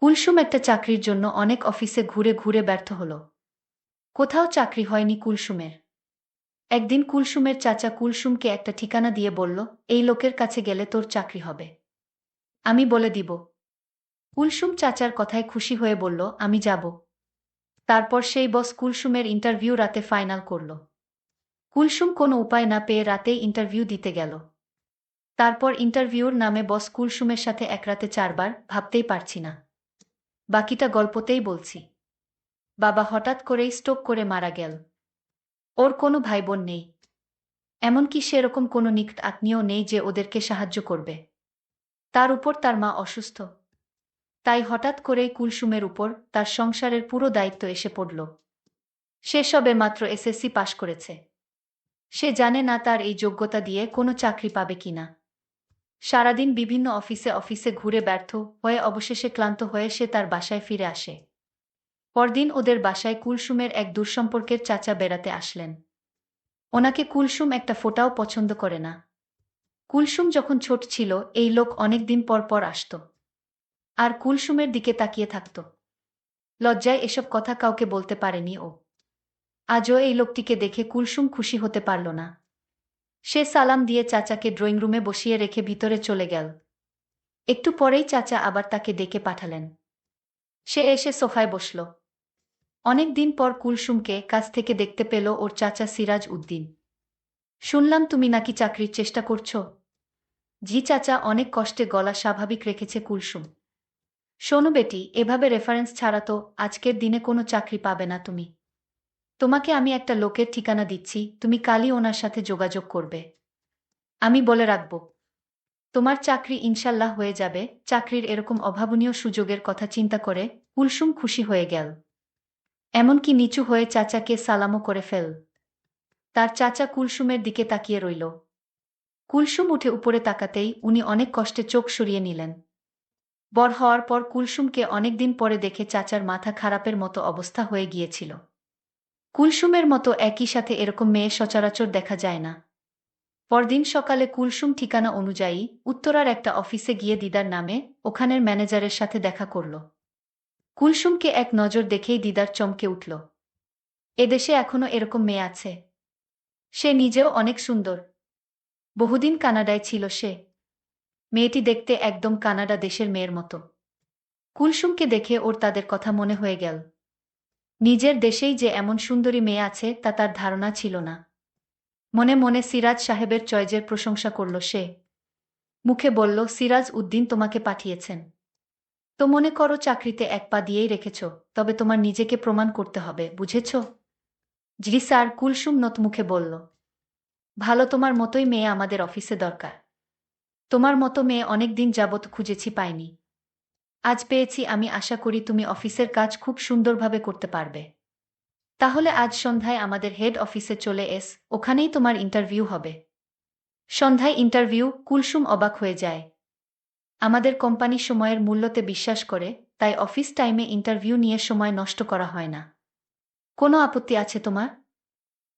কুলসুম একটা চাকরির জন্য অনেক অফিসে ঘুরে ঘুরে ব্যর্থ হল। কোথাও চাকরি হয়নি কুলসুমের। একদিন কুলসুমের চাচা কুলসুমকে একটা ঠিকানা দিয়ে বলল, এই লোকের কাছে গেলে তোর চাকরি হবে। আমি বলে দিব। কুলসুম চাচার কথায় খুশি হয়ে বলল, আমি যাব। তারপর সেই বস কুলসুমের ইন্টারভিউ রাতে ফাইনাল করল। কুলসুম কোনো উপায় না পেয়ে রাতেই ইন্টারভিউ দিতে গেল। তারপর ইন্টারভিউর নামে বস কুলসুমের সাথে এক রাতে চারবার, ভাবতেই পারছি না। বাকিটা গল্পতেই বলছি। বাবা হঠাৎ করেই স্ট্রোক করে মারা গেল। ওর কোনো ভাই বোন নেই। এমনকি সেরকম কোনো নিকট আত্মীয় নেই যে ওদেরকে সাহায্য করবে। তার উপর তার মা অসুস্থ। তাই হঠাৎ করেই কুলসুমের উপর তার সংসারের পুরো দায়িত্ব এসে পড়ল। সে সবে মাত্র এসএসসি পাশ করেছে। সে জানে না তার এই যোগ্যতা দিয়ে কোনো চাকরি পাবে কিনা। সারাদিন বিভিন্ন অফিসে অফিসে ঘুরে ব্যর্থ হয়ে অবশেষে ক্লান্ত হয়ে সে তার বাসায় ফিরে আসে। পরদিন ওদের বাসায় কুলসুমের এক দূরসম্পর্কের চাচা বেড়াতে আসলেন। ওনাকে কুলসুম একটা ফোটাও পছন্দ করে না। কুলসুম যখন ছোট ছিল, এই লোক অনেক দিন পর পর আসত। আর কুলসুমের দিকে তাকিয়ে থাকত। লজ্জায় এসব কথা কাউকে বলতে পারেনি ও। আজও এই লোকটিকে দেখে কুলসুম খুশি হতে পারল না। সে সালাম দিয়ে চাচাকে ড্রয়িং রুমে বসিয়ে রেখে ভিতরে চলে গেল। একটু পরেই চাচা আবার তাকে ডেকে পাঠালেন। সে এসে সোফায় বসল। অনেক দিন পর কুলসুমকে কাছ থেকে দেখতে পেল ওর চাচা সিরাজ উদ্দিন। শুনলাম তুমি নাকি চাকরির চেষ্টা করছ? জি চাচা, অনেক কষ্টে গলা স্বাভাবিক রেখেছে কুলসুম। শোনো বেটি, এভাবে রেফারেন্স ছাড়া তো আজকের দিনে কোনো চাকরি পাবে না তুমি। তোমাকে আমি একটা লোকের ঠিকানা দিচ্ছি, তুমি কালই ওনার সাথে যোগাযোগ করবে। আমি বলে রাখব, তোমার চাকরি ইনশাল্লাহ হয়ে যাবে, চাকরির এরকম অভাবনীয় সুযোগের কথা চিন্তা করে কুলসুম খুশি হয়ে গেল। এমনকি নিচু হয়ে চাচাকে সালামও করে ফেল। তার চাচা কুলসুমের দিকে তাকিয়ে রইল। কুলসুম উঠে উপরে তাকাতেই উনি অনেক কষ্টে চোখ সরিয়ে নিলেন। বর হওয়ার পর কুলসুমকে অনেকদিন পরে দেখে চাচার মাথা খারাপের মতো অবস্থা হয়ে গিয়েছিল। কুলসুমের মতো একই সাথে এরকম মেয়ে সচরাচর দেখা যায় না। পরদিন সকালে কুলসুম ঠিকানা অনুযায়ী উত্তরার একটা অফিসে গিয়ে দিদার নামে ওখানের ম্যানেজারের সাথে দেখা করল। কুলসুমকে এক নজর দেখেই দিদার চমকে উঠল। এদেশে এখনও এরকম মেয়ে আছে। সে নিজেও অনেক সুন্দর। বহুদিন কানাডায় ছিল সে। মেয়েটি দেখতে একদম কানাডা দেশের মেয়ের মতো। কুলসুমকে দেখে ওর তাদের কথা মনে হয়ে গেল। নিজের দেশেই যে এমন সুন্দরী মেয়ে আছে, তা তার ধারণা ছিল না। মনে মনে সিরাজ সাহেবের চয়েজের প্রশংসা করল সে। মুখে বলল, সিরাজ উদ্দিন তোমাকে পাঠিয়েছেন। তো মনে করো চাকরিতে এক পা দিয়েই রেখেছ, তবে তোমার নিজেকে প্রমাণ করতে হবে, বুঝেছ? জি স্যার, কুলসুম নত মুখে বলল। ভালো তোমার মতোই মেয়ে আমাদের অফিসে দরকার। তোমার মতো মেয়ে অনেক দিন যাবৎ খুঁজেছি পাইনি। আজ পেয়েছি, আমি আশা করি তুমি অফিসের কাজ খুব সুন্দরভাবে করতে পারবে। তাহলে আজ সন্ধ্যায় আমাদের হেড অফিসে চলে এস, ওখানেই তোমার ইন্টারভিউ হবে। সন্ধ্যায় ইন্টারভিউ, কুলসুম অবাক হয়ে যায়। আমাদের কোম্পানি সময়ের মূল্যতে বিশ্বাস করে, তাই অফিস টাইমে ইন্টারভিউ নিয়ে সময় নষ্ট করা হয় না। কোনো আপত্তি আছে তোমার?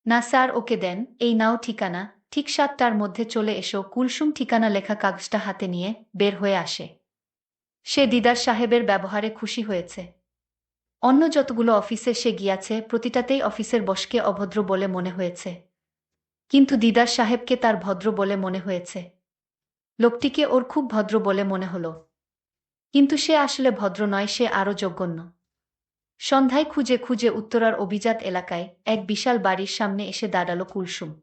না স্যার, ওকে দেন, এই নাও ঠিকানা, ঠিক সাতটার মধ্যে চলে এসো, কুলসুম ঠিকানা লেখা কাগজটা হাতে নিয়ে বের হয়ে আসে। সে দিদার সাহেবের ব্যবহারে খুশি হয়েছে। অন্য যতগুলো অফিসে সে গিয়াছে, প্রতিটাতেই অফিসের বসকে অভদ্র বলে মনে হয়েছে। কিন্তু দিদার সাহেবকে তার ভদ্র বলে মনে হয়েছে। লোকটিকে ওর খুব ভদ্র বলে মনে হলো। কিন্তু সে আসলে ভদ্র নয়, সে আরও যোগ্যন্য সন্ধ্যায় খুঁজে খুঁজে উত্তরার অভিজাত এলাকায় এক বিশাল বাড়ির সামনে এসে দাঁড়াল কুলসুম।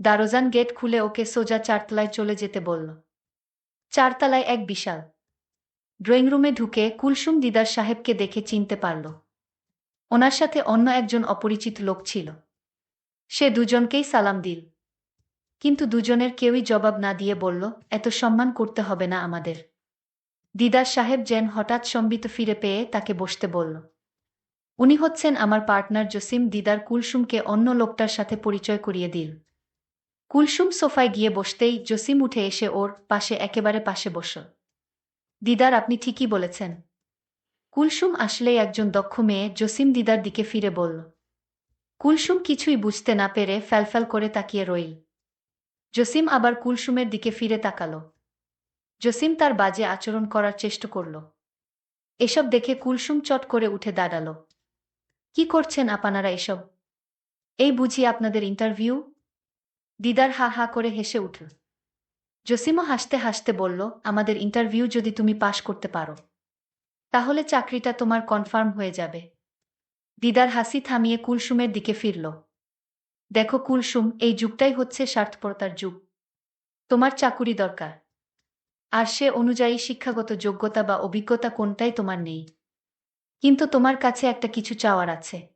দারোজান গেট খুলে ওকে সোজা চারতলায় চলে যেতে বলল। চারতলায় এক বিশাল। ড্রয়িং রুমে ঢুকে কুলসুম দিদার সাহেবকে দেখে চিনতে পারল। ওনার সাথে অন্য একজন অপরিচিত লোক ছিল। সে দুজনকেই সালাম দিল। কিন্তু দুজনের কেউই জবাব না দিয়ে বলল, এত সম্মান করতে হবে না আমাদের। দিদার সাহেব যেন হঠাৎ সম্বিত ফিরে পেয়ে তাকে বসতে বলল, উনি হচ্ছেন আমার পার্টনার জসিম দিদার কুলসুমকে অন্য লোকটার সাথে পরিচয় করিয়ে দিল। কুলসুম সোফায় গিয়ে বসতেই জসিম উঠে এসে ওর পাশে একেবারে পাশে বসল। দিদার, আপনি ঠিকই বলেছেন। কুলসুম আসলেই একজন দক্ষ মেয়ে, জসিম দিদার দিকে ফিরে বলল। কুলসুম কিছুই বুঝতে না পেরে ফ্যালফ্যাল করে তাকিয়ে রইল। জসিম আবার কুলসুমের দিকে ফিরে তাকাল। জসিম তার বাজে আচরণ করার চেষ্টা করল। এসব দেখে কুলসুম চট করে উঠে দাঁড়াল। কি করছেন আপনারা এসব? এই বুঝি আপনাদের ইন্টারভিউ? দিদার হা হা করে হেসে উঠল। জসিমও হাসতে হাসতে বলল, আমাদের ইন্টারভিউ যদি তুমি পাশ করতে পারো, তাহলে চাকরিটা তোমার কনফার্ম হয়ে যাবে। দিদার হাসি থামিয়ে কুলসুমের দিকে ফিরল। দেখো কুলসুম, এই যুগটাই হচ্ছে স্বার্থপরতার যুগ। তোমার চাকুরি দরকার। আর সে অনুযায়ী শিক্ষাগত যোগ্যতা বা অভিজ্ঞতা কোনটাই তোমার নেই। কিন্তু তোমার কাছে একটা কিছু চাওয়ার আছে।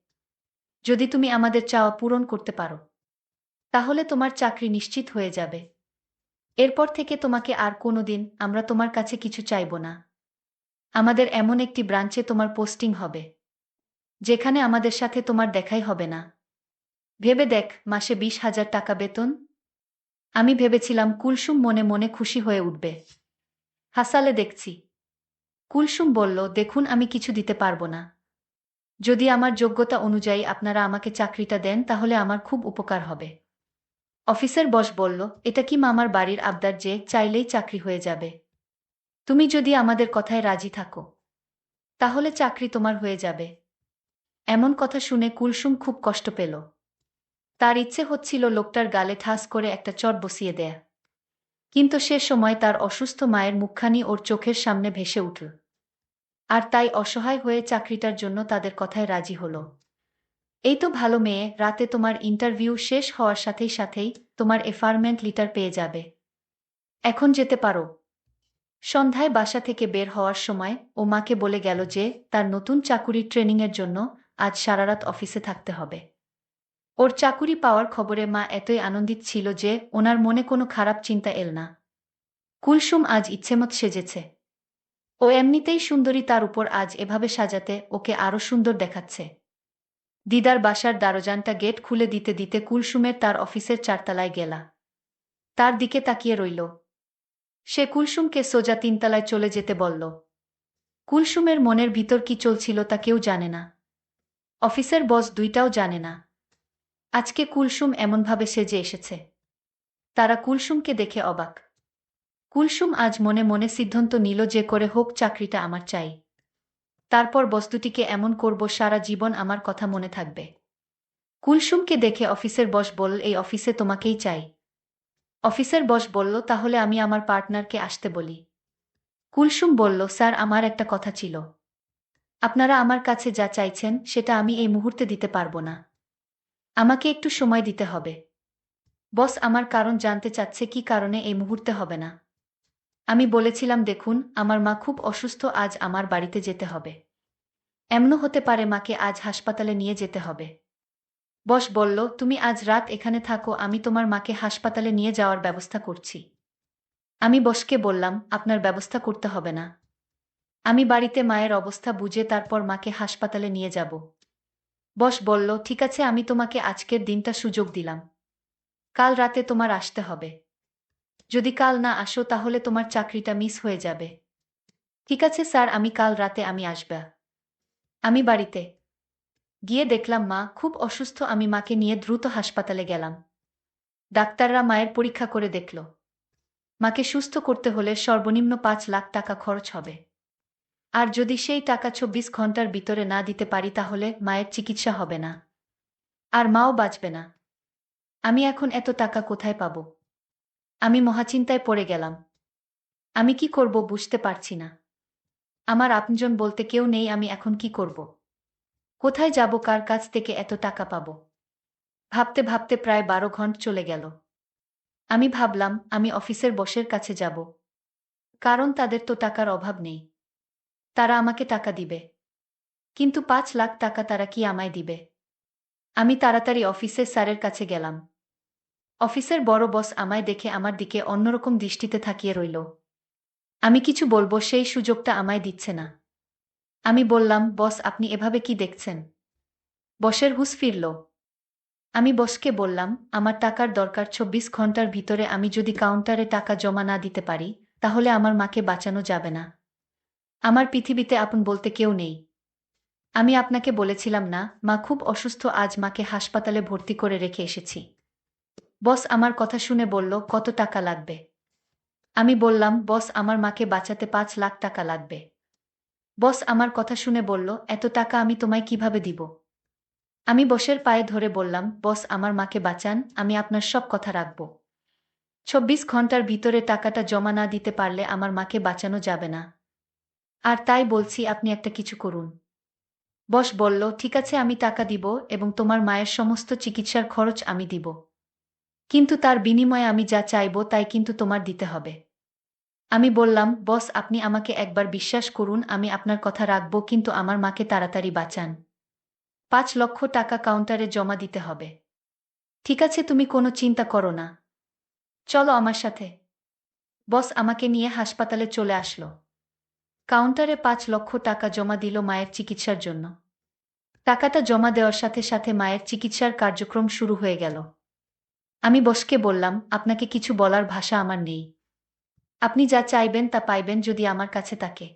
যদি তুমি আমাদের চাওয়া পূরণ করতে পারো, তাহলে তোমার চাকরি নিশ্চিত হয়ে যাবে। এরপর থেকে তোমাকে আর কোনো দিন আমরা তোমার কাছে কিছু চাইব না। আমাদের এমন একটি ব্রাঞ্চে তোমার পোস্টিং হবে, যেখানে আমাদের সাথে তোমার দেখাই হবে না। ভেবে দেখ, মাসে বিশ হাজার টাকা বেতন। আমি ভেবেছিলাম কুলসুম মনে মনে খুশি হয়ে উঠবে। হাসালে দেখছি। কুলসুম বলল, দেখুন, আমি কিছু দিতে পারব না। যদি আমার যোগ্যতা অনুযায়ী আপনারা আমাকে চাকরিটা দেন, তাহলে আমার খুব উপকার হবে। অফিসের বস বলল, এটা কি মামার বাড়ির আবদার যে চাইলেই চাকরি হয়ে যাবে? তুমি যদি আমাদের কথায় রাজি থাকো, তাহলে চাকরি তোমার হয়ে যাবে। এমন কথা শুনে কুলসুম খুব কষ্ট পেল। তার ইচ্ছে হচ্ছিল লোকটার গালে ঠাস করে একটা চট বসিয়ে দেয়া। কিন্তু সে সময় তার অসুস্থ মায়ের মুখখানি ওর চোখের সামনে ভেসে উঠল। আর তাই অসহায় হয়ে চাকরিটার জন্য তাদের কথায় রাজি হল। এই তো ভালো মেয়ে, রাতে তোমার ইন্টারভিউ শেষ হওয়ার সাথেই সাথেই তোমার এফারমেন্ট লিটার পেয়ে যাবে। এখন যেতে পারো। সন্ধ্যায় বাসা থেকে বের হওয়ার সময় ও মাকে বলে গেল যে তার নতুন চাকুরির ট্রেনিংয়ের জন্য আজ সারারাত অফিসে থাকতে হবে। ওর চাকুরি পাওয়ার খবরে মা এতই আনন্দিত ছিল যে ওনার মনে কোনো খারাপ চিন্তা এল না। কুলসুম আজ ইচ্ছেমত সেজেছে। ও এমনিতেই সুন্দরী তার উপর আজ এভাবে সাজাতে ওকে আরও সুন্দর দেখাচ্ছে। দিদার বাসার দারোজানটা গেট খুলে দিতে দিতে কুলসুমের তার অফিসের চারতলায় গেলা। তার দিকে তাকিয়ে রইল। সে কুলসুমকে সোজা তিনতলায় চলে যেতে বলল। কুলসুমের মনের ভিতর কি চলছিল তা কেউ জানে না। অফিসের বস দুইটাও জানে না। আজকে কুলসুম এমনভাবে সেজে এসেছে। তারা কুলসুমকে দেখে অবাক। কুলসুম আজ মনে মনে সিদ্ধান্ত নিল যে করে হোক চাকরিটা আমার চাই। তারপর বস্তুটিকে এমন করব, সারা জীবন আমার কথা মনে থাকবে। কুলসুমকে দেখে অফিসের বস বলল, এই অফিসে তোমাকেই চাই। অফিসের বস বলল, তাহলে আমি আমার পার্টনারকে আসতে বলি। কুলসুম বলল, স্যার, আমার একটা কথা ছিল। আপনারা আমার কাছে যা চাইছেন, সেটা আমি এই মুহূর্তে দিতে পারব না। আমাকে একটু সময় দিতে হবে। বস আমার কারণ জানতে চাচ্ছে, কি কারণে এই মুহূর্তে হবে না। আমি বলেছিলাম, দেখুন, আমার মা খুব অসুস্থ, আজ আমার বাড়িতে যেতে হবে। এমনও হতে পারে মাকে আজ হাসপাতালে নিয়ে যেতে হবে। বস বলল, তুমি আজ রাত এখানে থাকো, আমি তোমার মাকে হাসপাতালে নিয়ে যাওয়ার ব্যবস্থা করছি। আমি বসকে বললাম, আপনার ব্যবস্থা করতে হবে না। আমি বাড়িতে মায়ের অবস্থা বুঝে তারপর মাকে হাসপাতালে নিয়ে যাব। বস বলল, ঠিক আছে, আমি তোমাকে আজকের দিনটা সুযোগ দিলাম। কাল রাতে তোমার আসতে হবে। যদি কাল না আসো, তাহলে তোমার চাকরিটা মিস হয়ে যাবে। ঠিক আছে স্যার, আমি কাল রাতে আমি আসবা। আমি বাড়িতে। গিয়ে দেখলাম মা, খুব অসুস্থ, আমি মাকে নিয়ে দ্রুত হাসপাতালে গেলাম। ডাক্তাররা মায়ের পরীক্ষা করে দেখল। মাকে সুস্থ করতে হলে সর্বনিম্ন পাঁচ লাখ টাকা খরচ হবে। আর যদি সেই টাকা চব্বিশ ঘণ্টার ভিতরে না দিতে পারি, তাহলে মায়ের চিকিৎসা হবে না। আর মাও বাঁচবে না। আমি এখন এত টাকা কোথায় পাব? আমি মহাচিন্তায় পড়ে গেলাম। আমি কি করব বুঝতে পারছি না। আমার আপনজন বলতে কেউ নেই আমি এখন কি করব? কোথায় যাব, কার কাছ থেকে এত টাকা পাব? ভাবতে ভাবতে প্রায় বারো ঘন্ট চলে গেল। আমি ভাবলাম, আমি অফিসের বসের কাছে যাব। কারণ তাদের তো টাকার অভাব নেই। তারা আমাকে টাকা দিবে। কিন্তু পাঁচ লাখ টাকা তারা কি আমায় দিবে? আমি তাড়াতাড়ি অফিসের স্যারের কাছে গেলাম। অফিসের বড় বস আমায় দেখে আমার দিকে অন্যরকম দৃষ্টিতে থাকিয়ে রইল। আমি কিছু বলব, সেই সুযোগটা আমায় দিচ্ছে না। আমি বললাম, বস, আপনি এভাবে কি দেখছেন? বসের হুস ফিরল। আমি বসকে বললাম, আমার টাকার দরকার চব্বিশ ঘণ্টার ভিতরে আমি যদি কাউন্টারে টাকা জমা না দিতে পারি, তাহলে আমার মাকে বাঁচানো যাবে না। আমার পৃথিবীতে আপন বলতে কেউ নেই। আমি আপনাকে বলেছিলাম না, মা খুব অসুস্থ, আজ মাকে হাসপাতালে ভর্তি করে রেখে এসেছি। বস আমার কথা শুনে বলল, কত টাকা লাগবে? আমি বললাম, বস, আমার মাকে বাঁচাতে পাঁচ লাখ টাকা লাগবে। বস আমার কথা শুনে বলল, এত টাকা আমি তোমায় কীভাবে দিব? আমি বসের পায়ে ধরে বললাম, বস, আমার মাকে বাঁচান, আমি আপনার সব কথা রাখব। চব্বিশ ঘণ্টার ভিতরে টাকাটা জমা না দিতে পারলে আমার মাকে বাঁচানো যাবে না। আর তাই বলছি, আপনি একটা কিছু করুন। বস বলল, ঠিক আছে, আমি টাকা দিব এবং তোমার মায়ের সমস্ত চিকিৎসার খরচ আমি দিব। কিন্তু তার বিনিময়ে আমি যা চাইব তাই কিন্তু তোমার দিতে হবে। আমি বললাম, বস, আপনি আমাকে একবার বিশ্বাস করুন, আমি আপনার কথা রাখব, কিন্তু আমার মাকে তাড়াতাড়ি বাঁচান। পাঁচ লক্ষ টাকা কাউন্টারে জমা দিতে হবে। ঠিক আছে, তুমি কোনো চিন্তা করো না। চলো আমার সাথে। বস আমাকে নিয়ে হাসপাতালে চলে আসলো। কাউন্টারে পাঁচ লক্ষ টাকা জমা দিল মায়ের চিকিৎসার জন্য। টাকাটা জমা দেওয়ার সাথে সাথে মায়ের চিকিৎসার কার্যক্রম শুরু হয়ে গেল। আমি বসকে বললাম, আপনাকে কিছু বলার ভাষা আমার নেই। আপনি যা চাইবেন তা পাইবেন যদি আমার কাছে থাকে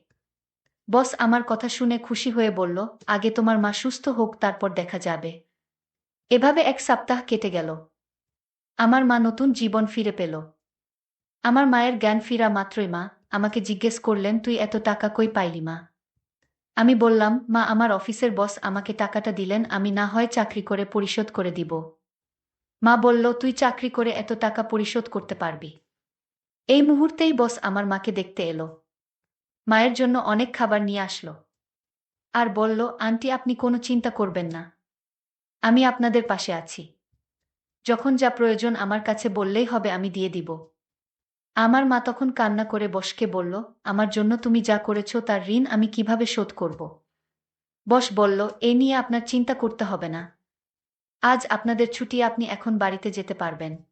বস আমার কথা শুনে খুশি হয়ে বলল, আগে তোমার মা সুস্থ হোক, তারপর দেখা যাবে। এভাবে এক সপ্তাহ কেটে গেল। আমার মা নতুন জীবন ফিরে পেল। আমার মায়ের জ্ঞান ফিরা মাত্রই মা, আমাকে জিজ্ঞেস করলেন, তুই এত টাকা কই পাইলি মা? আমি বললাম, মা, আমার অফিসের বস আমাকে টাকাটা দিলেন, আমি না হয় চাকরি করে পরিশোধ করে দিব। মা বলল, তুই চাকরি করে এত টাকা পরিশোধ করতে পারবি? এই মুহূর্তেই বস আমার মাকে দেখতে এলো। মায়ের জন্য অনেক খাবার নিয়ে আসলো। আর বলল, আন্টি, আপনি কোনো চিন্তা করবেন না। আমি আপনাদের পাশে আছি। যখন যা প্রয়োজন আমার কাছে বললেই হবে, আমি দিয়ে দিব আমার মা তখন কান্না করে বসকে বলল, আমার জন্য তুমি যা করেছ, তার ঋণ আমি কীভাবে শোধ করব বস বলল, এ নিয়ে আপনার চিন্তা করতে হবে না। আজ আপনাদের ছুটি, আপনি এখন বাড়িতে যেতে পারবেন।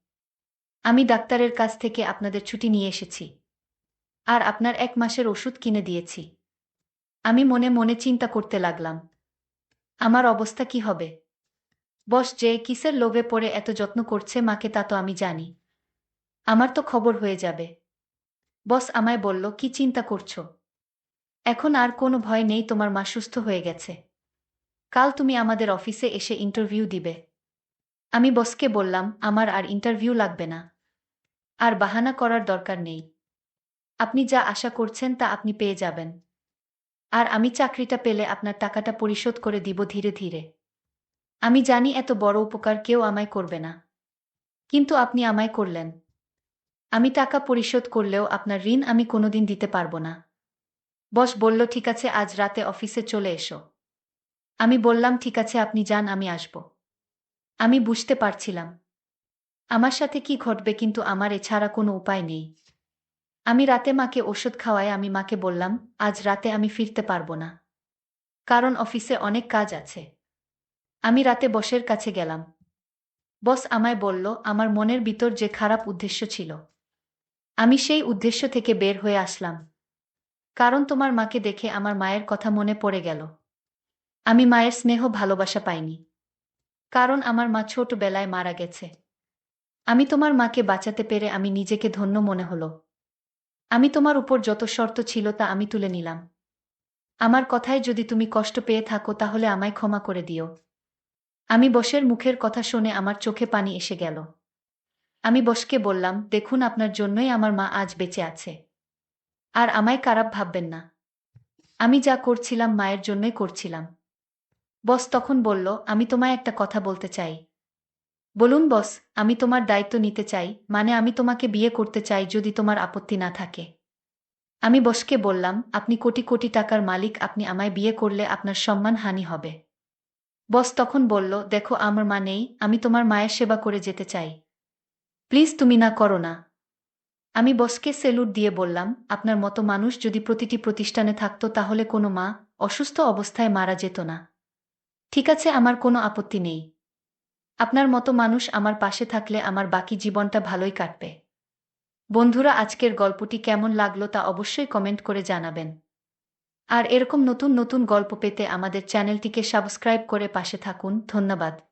আমি ডাক্তারের কাছ থেকে আপনাদের ছুটি নিয়ে এসেছি। আর আপনার এক মাসের ওষুধ কিনে দিয়েছি। আমি মনে মনে চিন্তা করতে লাগলাম। আমার অবস্থা কি হবে? বস, যে কিসের লোভে পড়ে এত যত্ন করছে মাকে তা তো আমি জানি। আমার তো খবর হয়ে যাবে। বস আমায় বলল, কি চিন্তা করছ? এখন আর কোনো ভয় নেই, তোমার মা সুস্থ হয়ে গেছে। কাল তুমি আমাদের অফিসে এসে ইন্টারভিউ দিবে। আমি বসকে বললাম, আমার আর ইন্টারভিউ লাগবে না। আর বাহানা করার দরকার নেই। আপনি যা আশা করছেন তা আপনি পেয়ে যাবেন। আর আমি চাকরিটা পেলে আপনার টাকাটা পরিশোধ করে দিব ধীরে ধীরে। আমি জানি এত বড় উপকার কেউ আমায় করবে না। কিন্তু আপনি আমায় করলেন। আমি টাকা পরিশোধ করলেও আপনার ঋণ আমি কোনোদিন দিতে পারব না। বস বলল, ঠিক আছে, আজ রাতে অফিসে চলে এসো। আমি বললাম, ঠিক আছে, আপনি যান, আমি আসব। আমি বুঝতে পারছিলাম। আমার সাথে কি ঘটবে কিন্তু আমার এছাড়া কোনো উপায় নেই। আমি রাতে মাকে ওষুধ খাওয়ায় আমি মাকে বললাম, আজ রাতে আমি ফিরতে পারব না। কারণ অফিসে অনেক কাজ আছে। আমি রাতে বসের কাছে গেলাম। বস আমায় বলল, আমার মনের ভিতর যে খারাপ উদ্দেশ্য ছিল, আমি সেই উদ্দেশ্য থেকে বের হয়ে আসলাম। কারণ তোমার মাকে দেখে আমার মায়ের কথা মনে পড়ে গেল। আমি মায়ের স্নেহ ভালোবাসা পাইনি। কারণ আমার মা ছোটবেলায় মারা গেছে। আমি তোমার মাকে বাঁচাতে পেরে আমি নিজেকে ধন্য মনে হলো। আমি তোমার উপর যত শর্ত ছিল তা আমি তুলে নিলাম। আমার কথায় যদি তুমি কষ্ট পেয়ে থাকো তাহলে আমায় ক্ষমা করে দিও। আমি বসের মুখের কথা শুনে আমার চোখে পানি এসে গেল। আমি বসকে বললাম, দেখুন, আপনার জন্যই আমার মা আজ বেঁচে আছে। আর আমায় খারাপ ভাববেন না। আমি যা করছিলাম, মায়ের জন্যই করছিলাম। বস তখন বলল, আমি তোমায় একটা কথা বলতে চাই। বলুন বস, আমি তোমার দায়িত্ব নিতে চাই মানে আমি তোমাকে বিয়ে করতে চাই যদি তোমার আপত্তি না থাকে। আমি বসকে বললাম, আপনি কোটি কোটি টাকার মালিক, আপনি আমায় বিয়ে করলে আপনার সম্মান হানি হবে। বস তখন বলল, দেখো, আমার মা নেই, আমি তোমার মায়ের সেবা করে যেতে চাই। প্লিজ তুমি না করো না। আমি বসকে সেলুট দিয়ে বললাম, আপনার মতো মানুষ যদি প্রতিটি প্রতিষ্ঠানে থাকতো তাহলে কোনো মা অসুস্থ অবস্থায় মারা যেত না। ঠিক আছে, আমার কোনো আপত্তি নেই। আপনার মতো মানুষ আমার পাশে থাকলে আমার বাকি জীবনটা ভালোই কাটবে। বন্ধুরা, আজকের গল্পটি কেমন লাগল তা অবশ্যই কমেন্ট করে জানাবেন। আর এরকম নতুন নতুন গল্প পেতে আমাদের চ্যানেলটিকে সাবস্ক্রাইব করে পাশে থাকুন। ধন্যবাদ।